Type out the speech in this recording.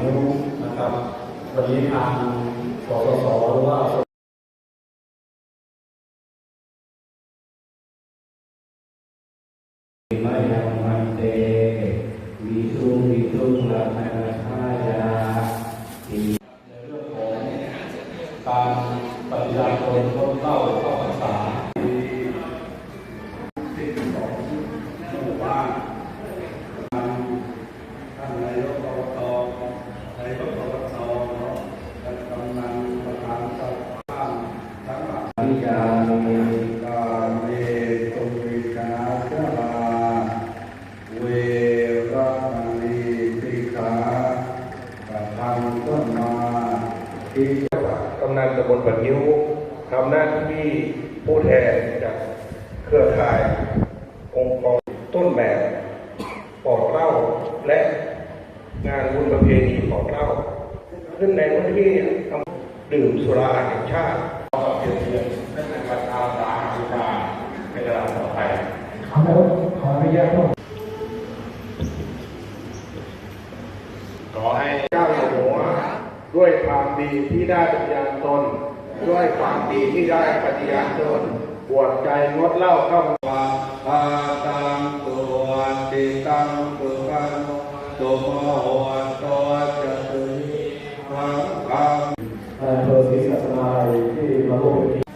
วันนี้ทางสสสหรือว่ามะยังมันเตวิสุงวิสุงลักขณทายาในเรื่องของการปฏิญาณตนพ้นเข้าเข้า ทิกำนันตำบลปัดนิ้วทำหน้าที่ผู้แทนจากเครือข่าย องค์กรต้นแบบปอกเล้าและงานบุญประเพณีปอกเล้าขึ้นในวันที่ทำดื่มสุราแห่งชาติเทียนเทียนนั่นเป็นการอาสาสุราในตลาดต่อไปขอขออนุญาตขอให้เจ้าหัว ด้วยความดีที่ได้ปฏิญาณตน ด้วยความดีที่ได้ปฏิญาณตนปวดใจงดเล่าเข้ามาตาตังตัวติตังตัวันตัวมโหตัวจะตุยทังทังเพื่อศิษนาที่มาร่วมกัน